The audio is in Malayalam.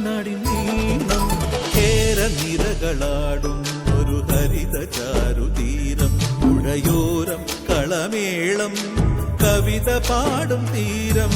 കുട്ടനാടിൻ നീണം കേര നിരകളാടും ഒരു ഹരിത ചാരുതീരം പുഴയോരം കളമേളം കവിത പാടും തീരം.